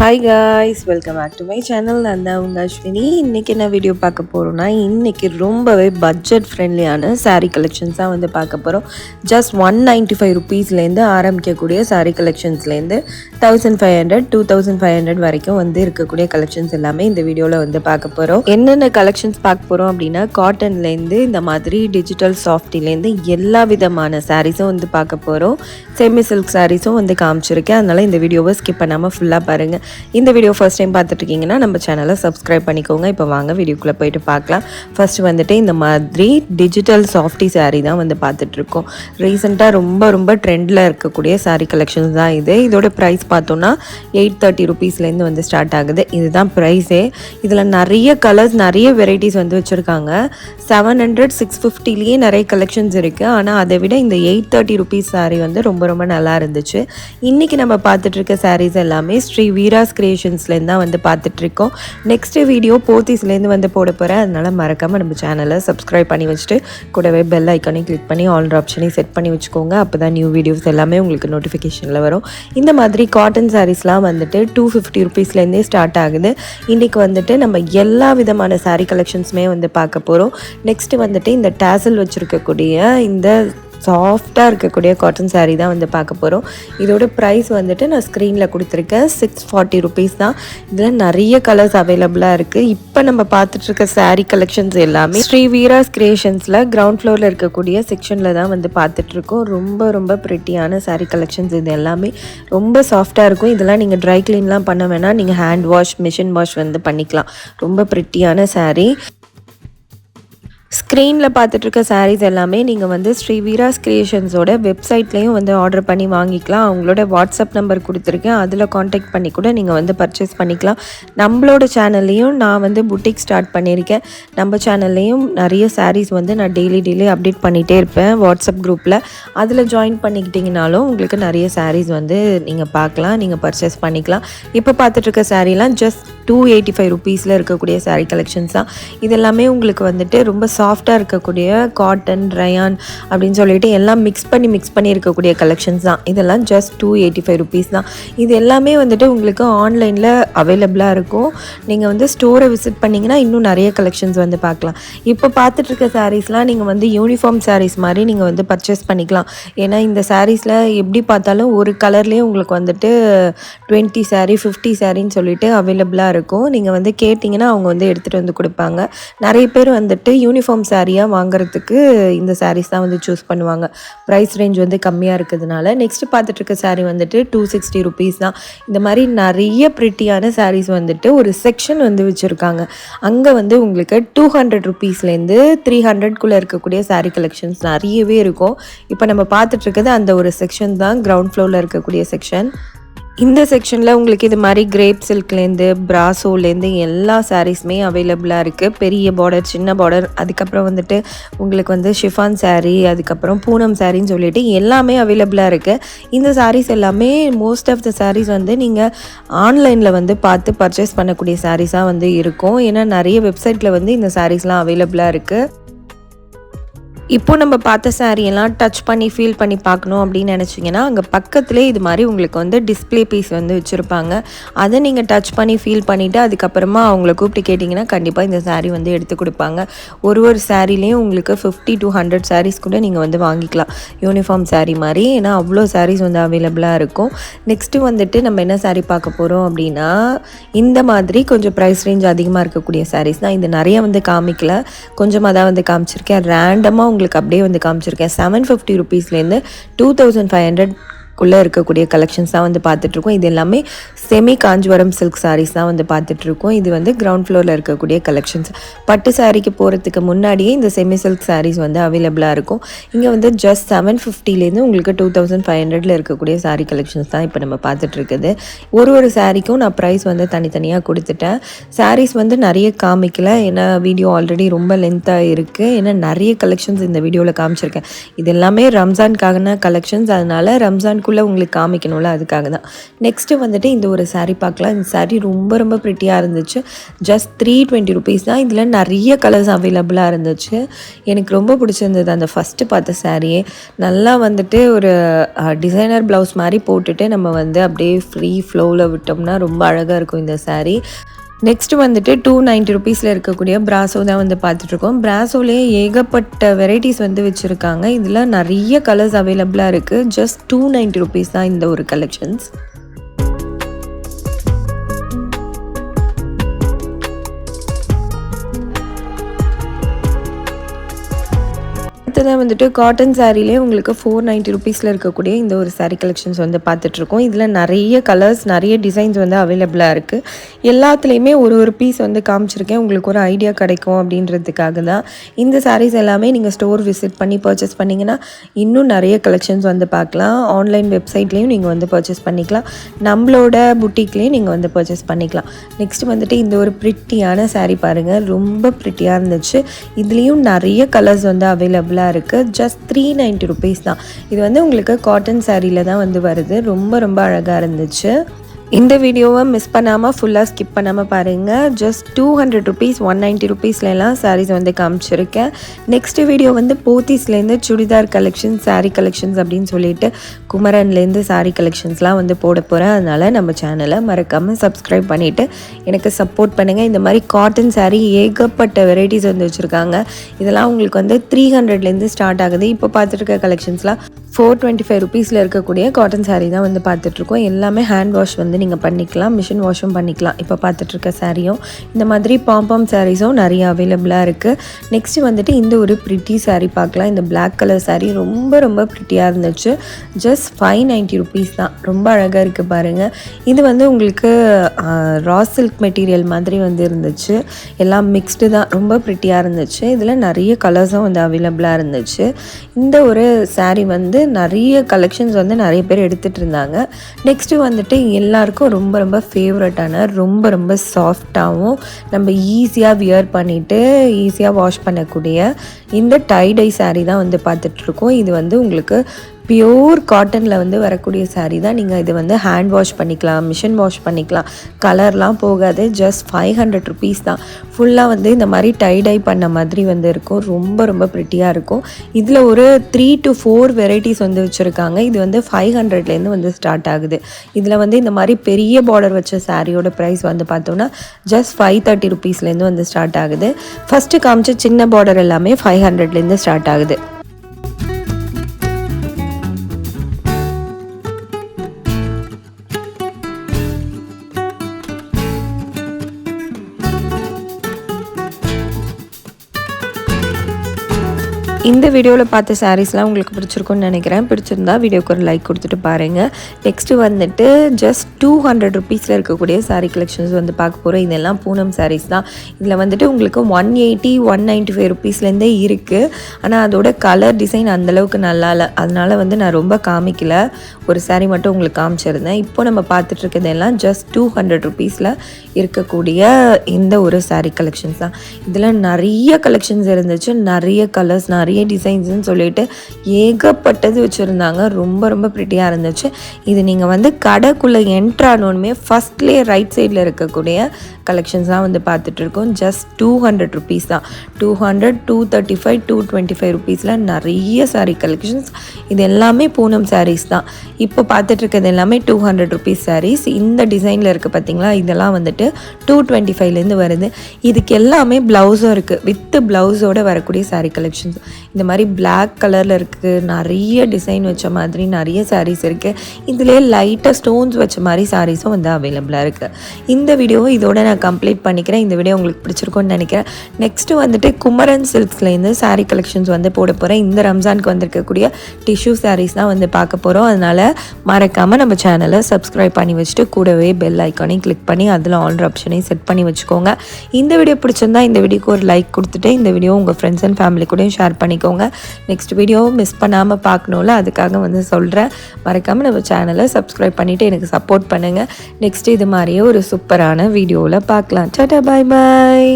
Hi guys welcome back to my channel நான் தான் உங்கள் அஸ்வினி. இன்றைக்கி என்ன வீடியோ பார்க்க போகிறோம்னா இன்றைக்கி ரொம்பவே பட்ஜெட் ஃப்ரெண்ட்லியான சாரீ கலெக்ஷன்ஸாக வந்து பார்க்க போகிறோம் ஜஸ்ட் ஒன் நைன்ட்டி ஃபைவ் ருபீஸ்லேருந்து ஆரம்பிக்கக்கூடிய sari கலெக்ஷன்ஸ்லேருந்து thousand five hundred two thousand five hundred வரைக்கும் வந்து இருக்கக்கூடிய கலெக்ஷன்ஸ் எல்லாமே இந்த வீடியோவில் வந்து பார்க்க போகிறோம் என்னென்ன கலெக்ஷன்ஸ் பார்க்க போகிறோம் அப்படின்னா காட்டன்லேருந்து இந்த மாதிரி டிஜிட்டல் சாஃப்டிலேருந்து எல்லா விதமான சாரீஸும் வந்து பார்க்க போகிறோம் செமி சில்க் சாரீஸும் வந்து காமிச்சிருக்கேன். அதனால் இந்த வீடியோவை ஸ்கிப் பண்ணாமல் ஃபுல்லாக பாருங்கள் இந்த வீடியோ ஃபஸ்ட் டைம் பார்த்துட்ருக்கீங்கன்னா நம்ம சேனலை சப்ஸ்கிரைப் பண்ணிக்கோங்க. இப்போ வாங்க வீடியோக்குள்ளே போயிட்டு பார்க்கலாம். ஃபர்ஸ்ட் வந்துட்டு இந்த மாதிரி டிஜிட்டல் சாஃப்டி சாரீ தான் வந்து பார்த்துட்ருக்கோம். ரீசெண்டாக ரொம்ப ரொம்ப ட்ரெண்டில் இருக்கக்கூடிய சாரீ கலெக்ஷன்ஸ் தான் இது. இதோட ப்ரைஸ் பார்த்தோன்னா எயிட் தேர்ட்டி ருபீஸ்லேருந்து வந்து ஸ்டார்ட் ஆகுது. இதுதான் ப்ரைஸே இதில் நிறைய கலர்ஸ் நிறைய வெரைட்டிஸ் வந்து வச்சுருக்காங்க. செவன் ஹண்ட்ரட் சிக்ஸ் ஃபிஃப்டிலேயே நிறைய கலெக்ஷன்ஸ் இருக்குது ஆனால் அதை விட இந்த எயிட் தேர்ட்டி ருபீஸ் சாரீ வந்து ரொம்ப ரொம்ப நல்லா இருந்துச்சு. இன்றைக்கி நம்ம பார்த்துட்டு இருக்க எல்லாமே ஸ்ரீ வீராஸ் கிரியேஷன்ஸ்லேருந்து தான் வந்து பார்த்துட்ருக்கோம் நெக்ஸ்ட்டு வீடியோ போத்தீஸ்லேருந்து வந்து போட போகிறேன் அதனால் மறக்காமல் நம்ம சேனலை சப்ஸ்கிரைப் பண்ணி வச்சுட்டு கூடவே பெல் ஐக்கானையும் கிளிக் பண்ணி ஆல் ஆப்ஷனையும் செட் பண்ணி வச்சுக்கோங்க. அப்போ தான் நியூ வீடியோஸ் எல்லாமே உங்களுக்கு நோட்டிஃபிகேஷனில் வரும். இந்த மாதிரி காட்டன் சாரீஸ்லாம் வந்துட்டு டூ ஃபிஃப்டி ருபீஸ்லேருந்தே ஸ்டார்ட் ஆகுது. இன்றைக்கி வந்துட்டு நம்ம எல்லா விதமான சாரீ கலெக்ஷன்ஸுமே வந்து பார்க்க போகிறோம் நெக்ஸ்ட்டு வந்துட்டு இந்த டேசல் வச்சுருக்கக்கூடிய இந்த சாஃப்டாக இருக்கக்கூடிய காட்டன் சாரீ தான் வந்து பார்க்க போகிறோம் இதோட ப்ரைஸ் வந்துட்டு நான் ஸ்க்ரீனில் கொடுத்துருக்கேன். சிக்ஸ் ஃபார்ட்டி ருபீஸ் தான். இதில் நிறைய கலர்ஸ் அவைலபிளாக இருக்குது இப்போ நம்ம பார்த்துட்ருக்க சாரீ கலெக்ஷன்ஸ் எல்லாமே ஸ்ரீ வீராஸ் கிரியேஷன்ஸில் கிரவுண்ட் ஃப்ளோரில் இருக்கக்கூடிய செக்ஷனில் தான் வந்து பார்த்துட்ருக்கோம் ரொம்ப ரொம்ப ப்ரிட்டியான சாரீ கலெக்ஷன்ஸ் இது எல்லாமே. ரொம்ப சாஃப்டாக இருக்கும். இதெல்லாம் நீங்கள் ட்ரை க்ளீன்லாம் பண்ண வேணாம். நீங்கள் ஹேண்ட் வாஷ் மிஷின் வாஷ் வந்து பண்ணிக்கலாம். ரொம்ப ப்ரிட்டியான சாரீ ஸ்க்ரீனில் பார்த்துட்ருக்க சாரீஸ் எல்லாமே நீங்கள் வந்து ஸ்ரீ வீராஸ் கிரியேஷன்ஸோட வெப்சைட்லேயும் வந்து ஆர்டர் பண்ணி வாங்கிக்கலாம். அவங்களோட வாட்ஸ்அப் நம்பர் கொடுத்துருக்கேன். அதில் காண்டாக்ட் பண்ணி கூட நீங்கள் வந்து பர்ச்சேஸ் பண்ணிக்கலாம். நம்மளோட சேனல்லையும் நான் வந்து புட்டிக் ஸ்டார்ட் பண்ணியிருக்கேன். நம்ம சேனல்லையும் நிறைய சாரீஸ் வந்து நான் டெய்லி டெய்லி அப்டேட் பண்ணிகிட்டே இருப்பேன் வாட்ஸ்அப் குரூப்பில் அதில் ஜாயின் பண்ணிக்கிட்டிங்கனாலும் உங்களுக்கு நிறைய சாரீஸ் வந்து நீங்கள் பார்க்கலாம் நீங்கள் பர்ச்சேஸ் பண்ணிக்கலாம். இப்போ பார்த்துட்ருக்க சாரீலாம் ஜஸ்ட் டூ எயிட்டி ஃபைவ் ருபீஸில் இருக்கக்கூடிய சாரீ கலெக்ஷன்ஸ் தான் இது எல்லாமே உங்களுக்கு வந்துட்டு ரொம்ப சாஃப்டாக இருக்கக்கூடிய காட்டன் ரயான் அப்படின்னு சொல்லிட்டு எல்லாம் மிக்ஸ் பண்ணி மிக்ஸ் பண்ணி இருக்கக்கூடிய கலெக்ஷன்ஸ் தான். இதெல்லாம் just two eighty five rupees தான். இது எல்லாமே வந்துட்டு உங்களுக்கு ஆன்லைனில் அவைலபிளாக இருக்கும். நீங்கள் வந்து ஸ்டோரை விசிட் பண்ணிங்கன்னா இன்னும் நிறைய கலெக்ஷன்ஸ் வந்து பார்க்கலாம். இப்போ பார்த்துட்டு இருக்க சாரீஸ்லாம் நீங்கள் வந்து யூனிஃபார்ம் சாரீஸ் மாதிரி நீங்கள் வந்து பர்ச்சேஸ் பண்ணிக்கலாம். ஏன்னா இந்த சாரீஸில் எப்படி பார்த்தாலும் ஒரு கலர்லேயே உங்களுக்கு வந்துட்டு டுவெண்ட்டி சாரீ ஃபிஃப்டி சாரின்னு சொல்லிட்டு அவைலபிளாக இருக்கும். நீங்கள் வந்து கேட்டிங்கன்னா அவங்க வந்து எடுத்துகிட்டு வந்து கொடுப்பாங்க. நிறைய பேர் வந்துட்டு யூனிஃபார்ம் சாரியாக வாங்குறதுக்கு இந்த சாரீஸ் தான் வந்து சூஸ் பண்ணுவாங்க. ப்ரைஸ் ரேஞ்ச் வந்து கம்மியாக இருக்கிறதுனால நெக்ஸ்ட் பார்த்துட்டு இருக்க வந்துட்டு டூ சிக்ஸ்டி ருபீஸ் தான். இந்த மாதிரி நிறைய ப்ரிட்டியான சாரீஸ் வந்துட்டு ஒரு செக்ஷன் வந்து வச்சுருக்காங்க. அங்கே வந்து உங்களுக்கு டூ ஹண்ட்ரட் ருபீஸ்லேருந்து த்ரீ ஹண்ட்ரட்குள்ளே இருக்கக்கூடிய சாரீ கலெக்ஷன்ஸ் நிறையவே இருக்கும். இப்போ நம்ம பார்த்துட்டு இருக்கிறது அந்த ஒரு செக்ஷன் தான் கிரவுண்ட் ஃப்ளோரில் இருக்கக்கூடிய செக்ஷன் இந்த செக்ஷனில் உங்களுக்கு இது மாதிரி கிரேப் சில்க்லேருந்து பிராசோலேருந்து எல்லா சாரீஸுமே அவைலபிளாக இருக்குது பெரிய பார்டர் சின்ன பார்டர் அதுக்கப்புறம் வந்துட்டு உங்களுக்கு வந்து ஷிஃபான் சாரீ அதுக்கப்புறம் பூனம் சாரின்னு சொல்லிட்டு எல்லாமே அவைலபிளாக இருக்குது இந்த சாரீஸ் எல்லாமே மோஸ்ட் ஆஃப் த சாரீஸ் வந்து நீங்கள் ஆன்லைனில் வந்து பார்த்து பர்ச்சேஸ் பண்ணக்கூடிய சாரீஸாக வந்து இருக்கும். ஏன்னா நிறைய வெப்சைட்டில் வந்து இந்த சாரீஸ்லாம் அவைலபிளாக இருக்குது இப்போ நம்ம பார்த்த சாரியெல்லாம் டச் பண்ணி ஃபீல் பண்ணி பார்க்கணும் அப்படின்னு நினச்சிங்கன்னா அங்கே பக்கத்துலேயே இது மாதிரி உங்களுக்கு வந்து டிஸ்ப்ளே பீஸ் வந்து வச்சுருப்பாங்க. அதை நீங்கள் டச் பண்ணி ஃபீல் பண்ணிவிட்டு அதுக்கப்புறமா அவங்கள கூப்பிட்டு கேட்டிங்கன்னா கண்டிப்பாக இந்த சாரீ வந்து எடுத்து கொடுப்பாங்க. ஒரு ஒரு சாரீலேயும் உங்களுக்கு ஃபிஃப்டி டூ ஹண்ட்ரட் சாரீஸ் கூட நீங்கள் வந்து வாங்கிக்கலாம். யூனிஃபார்ம் சாரீ மாதிரி ஏன்னா அவ்வளோ சாரீஸ் வந்து அவைலபிளாக இருக்கும். நெக்ஸ்ட்டு வந்துட்டு நம்ம என்ன சாரீ பார்க்க போகிறோம் அப்படின்னா இந்த மாதிரி கொஞ்சம் ப்ரைஸ் ரேஞ்ச் அதிகமாக இருக்கக்கூடிய சாரீஸ் தான். இது நிறைய வந்து காமிக்கல. கொஞ்சமாக தான் வந்து காமிச்சிருக்கேன். ரேண்டமாக உங்களுக்கு அப்படியே வந்து காமிச்சிருக்கேன். செவன் ஃபிஃப்டி ருபீஸ்லேருந்து டூ தௌசண்ட் ஃபைவ் ஹண்ட்ரட் உள்ளே இருக்கக்கூடிய கலெக்ஷன்ஸ் தான் வந்து பார்த்துட்ருக்கோம். இது எல்லாமே செமி காஞ்சிபுரம் சில்க் சாரீஸ் தான் வந்து பார்த்துட்ருக்கோம். இது வந்து கிரவுண்ட் ஃப்ளோரில் இருக்கக்கூடிய கலெக்ஷன்ஸ் பட்டு சாரிக்கு போகிறதுக்கு முன்னாடியே இந்த செமி சில்க் சாரீஸ் வந்து அவைலபிளாக இருக்கும். இங்கே வந்து ஜஸ்ட் செவன் ஃபிஃப்டிலேருந்து உங்களுக்கு டூ தௌசண்ட் ஃபைவ் ஹண்ட்ரடில் இருக்கக்கூடிய சாரீ கலெக்ஷன்ஸ் தான் இப்போ நம்ம பார்த்துட்ருக்குது. ஒரு ஒரு சாரீக்கும் நான் ப்ரைஸ் வந்து தனித்தனியாக கொடுத்துட்டேன். சாரீஸ் வந்து நிறைய காமிக்கல. ஏன்னா வீடியோ ஆல்ரெடி ரொம்ப லென்த்தாக இருக்குது ஏன்னா நிறைய கலெக்ஷன்ஸ் இந்த வீடியோவில் காமிச்சிருக்கேன். இது எல்லாமே ரம்ஜான்காகன கலெக்ஷன்ஸ் அதனால ரம்ஜான் வீடியோக்குள்ளே உங்களுக்கு காமிக்கணும்ல அதுக்காக தான் நெக்ஸ்ட்டு வந்துட்டு இந்த ஒரு சாரீ பார்க்கலாம். இந்த சாரீ ரொம்ப ரொம்ப ப்ரிட்டியாக இருந்துச்சு. ஜஸ்ட் த்ரீ டுவெண்ட்டி ருபீஸ் தான். இதில் நிறைய கலர்ஸ் அவைலபிளாக இருந்துச்சு. எனக்கு ரொம்ப பிடிச்சிருந்தது அந்த ஃபஸ்ட்டு பார்த்த சாரியே நல்லா வந்துட்டு ஒரு டிசைனர் ப்ளவுஸ் மாதிரி போட்டுட்டு நம்ம வந்து அப்படியே ஃப்ரீ ஃப்ளோவில் விட்டோம்னா ரொம்ப அழகாக இருக்கும் இந்த சாரீ நெக்ஸ்ட் வந்துட்டு டூ நைன்ட்டி ருபீஸில் இருக்கக்கூடிய பிராசோ தான் வந்து பார்த்துட்ருக்கோம் பிராசோலேயே ஏகப்பட்ட வெரைட்டிஸ் வந்து வச்சுருக்காங்க. இதில் நிறைய கலர்ஸ் அவைலபிளாக இருக்குது ஜஸ்ட் டூ நைன்ட்டி ருபீஸ் தான் இந்த ஒரு கலெக்ஷன்ஸ் அடுத்ததாக வந்துட்டு காட்டன் சாரீலே உங்களுக்கு ஃபோர் நைன்ட்டி ருபீஸில் இருக்கக்கூடிய இந்த ஒரு சாரீ கலெக்ஷன்ஸ் வந்து பார்த்துட்ருக்கோம். இதில் நிறைய கலர்ஸ் நிறைய டிசைன்ஸ் வந்து அவைலபிளாக இருக்குது எல்லாத்துலேயுமே ஒரு ஒரு பீஸ் வந்து காமிச்சிருக்கேன். உங்களுக்கு ஒரு ஐடியா கிடைக்கும் அப்படின்றதுக்காக தான். இந்த சாரீஸ் எல்லாமே நீங்கள் ஸ்டோர் விசிட் பண்ணி பர்ச்சேஸ் பண்ணிங்கன்னா இன்னும் நிறைய கலெக்ஷன்ஸ் வந்து பார்க்கலாம். ஆன்லைன் வெப்சைட்லேயும் நீங்கள் வந்து பர்ச்சேஸ் பண்ணிக்கலாம். நம்மளோட புட்டிக்லேயும் நீங்கள் வந்து பர்ச்சேஸ் பண்ணிக்கலாம். நெக்ஸ்ட் வந்துட்டு இந்த ஒரு ப்ரிட்டியான சாரீ பாருங்கள் ரொம்ப ப்ரிட்டியாக இருந்துச்சு. இதுலேயும் நிறைய கலர்ஸ் வந்து அவைலபிளாக இருக்குது ஜஸ்ட் த்ரீ நைன்ட்டி ருபீஸ் தான். இது வந்து உங்களுக்கு காட்டன் சாரியில் தான் வந்து வருது. ரொம்ப ரொம்ப அழகாக இருந்துச்சு. இந்த வீடியோவை மிஸ் பண்ணாமல் ஃபுல்லாக ஸ்கிப் பண்ணாமல் பாருங்கள் just two hundred rupees one ninety ருபீஸ்லலாம் saris வந்து காமிச்சிருக்கேன். நெக்ஸ்ட் வீடியோ வந்து போத்தீஸ்லேருந்து சுடிதார் கலெக்ஷன் சாரீ கலெக்ஷன்ஸ் அப்படின்னு சொல்லிட்டு குமரன்லேருந்து சாரீ கலெக்ஷன்ஸ்லாம் வந்து போட போகிறேன் அதனால் நம்ம சேனலை மறக்காமல் சப்ஸ்கிரைப் பண்ணிவிட்டு எனக்கு சப்போர்ட் பண்ணுங்கள் இந்த மாதிரி காட்டன் சாரீ ஏகப்பட்ட வெரைட்டிஸ் வந்து வச்சுருக்காங்க. இதெல்லாம் உங்களுக்கு வந்து த்ரீ ஹண்ட்ரட்லேருந்து ஸ்டார்ட் ஆகுது. இப்போ பார்த்துருக்க கலெக்ஷன்ஸ்லாம் ஃபோர் டுவெண்ட்டி ஃபைவ் ருபீஸில் இருக்கக்கூடிய காட்டன் சாரீ தான் வந்து பார்த்துட்ருக்கோம். எல்லாமே ஹேண்ட் வாஷ் வந்து நீங்கள் பண்ணிக்கலாம் மிஷின் வாஷும் பண்ணிக்கலாம். இப்போ பார்த்துட்ருக்க சாரியும் இந்த மாதிரி பாம்பாம் சாரீஸும் நிறைய அவைலபிளாக இருக்குது நெக்ஸ்ட்டு வந்துட்டு இந்த ஒரு ப்ரிட்டி சாரீ பார்க்கலாம். இந்த பிளாக் கலர் சாரீ ரொம்ப ரொம்ப ப்ரிட்டியாக இருந்துச்சு. ஜஸ்ட் ஃபைவ் நைன்ட்டி ருபீஸ் தான். ரொம்ப அழகாக இருக்குது பாருங்கள் இது வந்து உங்களுக்கு ரா சில்க் மெட்டீரியல் மாதிரி வந்து இருந்துச்சு. எல்லாம் மிக்ஸ்டு தான். ரொம்ப ப்ரிட்டியாக இருந்துச்சு. இதில் நிறைய கலர்ஸும் வந்து அவைலபிளாக இருந்துச்சு. இந்த ஒரு சாரீ வந்து நிறைய கலெக்ஷன்ஸ் வந்து நிறைய பேர் எடுத்துகிட்டு இருந்தாங்க. நெக்ஸ்ட்டு வந்துட்டு எல்லாருக்கும் ரொம்ப ரொம்ப ஃபேவரட்டான ரொம்ப ரொம்ப சாஃப்டாகவும் நம்ம ஈஸியாக வியர் பண்ணிவிட்டு ஈஸியாக வாஷ் பண்ணக்கூடிய இந்த டைடை சாரீ தான் வந்து பார்த்துட்ருக்கோம் இது வந்து உங்களுக்கு பியூர் காட்டனில் வந்து வரக்கூடிய சாரீ தான். நீங்கள் இது வந்து ஹேண்ட் வாஷ் பண்ணிக்கலாம் மிஷின் வாஷ் பண்ணிக்கலாம். கலர்லாம் போகாது. ஜஸ்ட் ஃபைவ் ஹண்ட்ரட் ருபீஸ் தான். ஃபுல்லாக வந்து இந்த மாதிரி டைடை பண்ண மாதிரி வந்து இருக்கும். ரொம்ப ரொம்ப ப்ரிட்டியாக இருக்கும். இதில் ஒரு த்ரீ டு ஃபோர் வெரைட்டிஸ் வந்து வச்சுருக்காங்க. இது வந்து ஃபைவ் ஹண்ட்ரட்லேருந்து வந்து ஸ்டார்ட் ஆகுது. இதில் வந்து இந்த மாதிரி பெரிய பார்டர் வச்ச சாரியோட ப்ரைஸ் வந்து பார்த்தோன்னா ஜஸ்ட் ஃபைவ் தேர்ட்டி ருபீஸ்லேருந்து வந்து ஸ்டார்ட் ஆகுது. ஃபஸ்ட்டு காமிச்ச சின்ன பார்டர் எல்லாமே ஃபைவ் ஹண்ட்ரட்லேருந்து ஸ்டார்ட் ஆகுது. இந்த வீடியோவில் பார்த்த சாரீஸ்லாம் உங்களுக்கு பிடிச்சிருக்கும்னு நினைக்கிறேன். பிடிச்சிருந்தா வீடியோக்கு ஒரு லைக் கொடுத்துட்டு பாருங்கள் நெக்ஸ்ட்டு வந்துட்டு ஜஸ்ட் டூ ஹண்ட்ரட் ருபீஸில் இருக்கக்கூடிய சாரீ கலெக்ஷன்ஸ் வந்து பார்க்க போகிறோம் இதெல்லாம் பூனம் சாரீஸ் தான். இதில் வந்துட்டு உங்களுக்கு one eighty one ninety five ருபீஸ்லேருந்தே இருக்குது ஆனால் அதோட கலர் டிசைன் அந்தளவுக்கு நல்லா இல்லை. அதனால் வந்து நான் ரொம்ப காமிக்கல. ஒரு சாரீ மட்டும் உங்களுக்கு காமிச்சிருந்தேன். இப்போ நம்ம பார்த்துட்டு இருக்கிறதெல்லாம் ஜஸ்ட் டூ ஹண்ட்ரட் ருபீஸில் இருக்கக்கூடிய இந்த ஒரு சாரீ கலெக்ஷன்ஸ் தான். இதில் நிறைய கலெக்ஷன்ஸ் இருந்துச்சு. நிறைய கலர்ஸ் நிறைய டிசைன்ஸ்னு சொல்லிட்டு ஏகப்பட்டது வச்சுருந்தாங்க. ரொம்ப ரொம்ப ப்ரிட்டியாக இருந்துச்சு. இது நீங்கள் வந்து கடைக்குள்ளே என்ட்ரானோனுமே ஃபஸ்ட்லேயே ரைட் சைடில் இருக்கக்கூடிய கலெக்ஷன்ஸ் தான் வந்து பார்த்துட்ருக்கோம். ஜஸ்ட் டூ ஹண்ட்ரட் ருபீஸ் தான். Two hundred two thirty five two twenty five ருபீஸில் நிறைய சாரீ கலெக்ஷன்ஸ் இது எல்லாமே பூனம் சாரீஸ் தான். இப்போ பார்த்துட்ருக்கிறது எல்லாமே டூ ஹண்ட்ரட் ருபீஸ் சாரீஸ் இந்த டிசைனில் இருக்குது பார்த்தீங்களா? இதெல்லாம் வந்துட்டு டூ டுவெண்ட்டி ஃபைவ்லேருந்து வருது. இதுக்கு எல்லாமே ப்ளவுஸும் இருக்குது வித்து ப்ளவுஸோட வரக்கூடிய சாரீ கலெக்ஷன்ஸ் இந்த மாதிரி பிளாக் கலரில் இருக்குது நிறைய டிசைன் வச்ச மாதிரி நிறைய சாரீஸ் இருக்குது இதுலேயே லைட்டாக ஸ்டோன்ஸ் வச்ச மாதிரி சாரீஸும் வந்து அவைலபிளாக இருக்குது இந்த வீடியோவை இதோட நான் கம்ப்ளீட் பண்ணிக்கிறேன். இந்த வீடியோ உங்களுக்கு பிடிச்சிருக்கும்னு நினைக்கிறேன். நெக்ஸ்ட்டு வந்துட்டு குமரன் சில்க்ஸ்லேருந்து சாரீ கலெக்ஷன்ஸ் வந்து போட போகிறேன் இந்த ரம்ஜானுக்கு வந்திருக்கக்கூடிய டிஷ்யூ சாரீஸ் தான் வந்து பார்க்க போகிறோம் அதனால் மறக்காமல் நம்ம சேனலை சப்ஸ்கிரைப் பண்ணி வச்சுட்டு கூடவே பெல் ஐக்கானையும் கிளிக் பண்ணி அதில் ஆல்ட்ரு ஆப்ஷனையும் செட் பண்ணி வச்சுக்கோங்க. இந்த வீடியோ பிடிச்சிருந்தா இந்த வீடியோக்கு ஒரு லைக் கொடுத்துட்டு இந்த வீடியோ உங்கள் ஃப்ரெண்ட்ஸ் அண்ட் ஃபேமிலி கூடயும் ஷேர் பண்ணிக்கோங்க. நெக்ஸ்ட் வீடியோ மிஸ் பண்ணாமல் பார்க்கணும்ல அதுக்காக வந்து சொல்கிறேன் மறக்காமல் நம்ம சேனலை சப்ஸ்கிரைப் பண்ணிவிட்டு எனக்கு சப்போர்ட் பண்ணுங்கள் நெக்ஸ்ட் இது மாதிரியே ஒரு சூப்பரான வீடியோவில் பார்க்கலாம். Tata bye bye.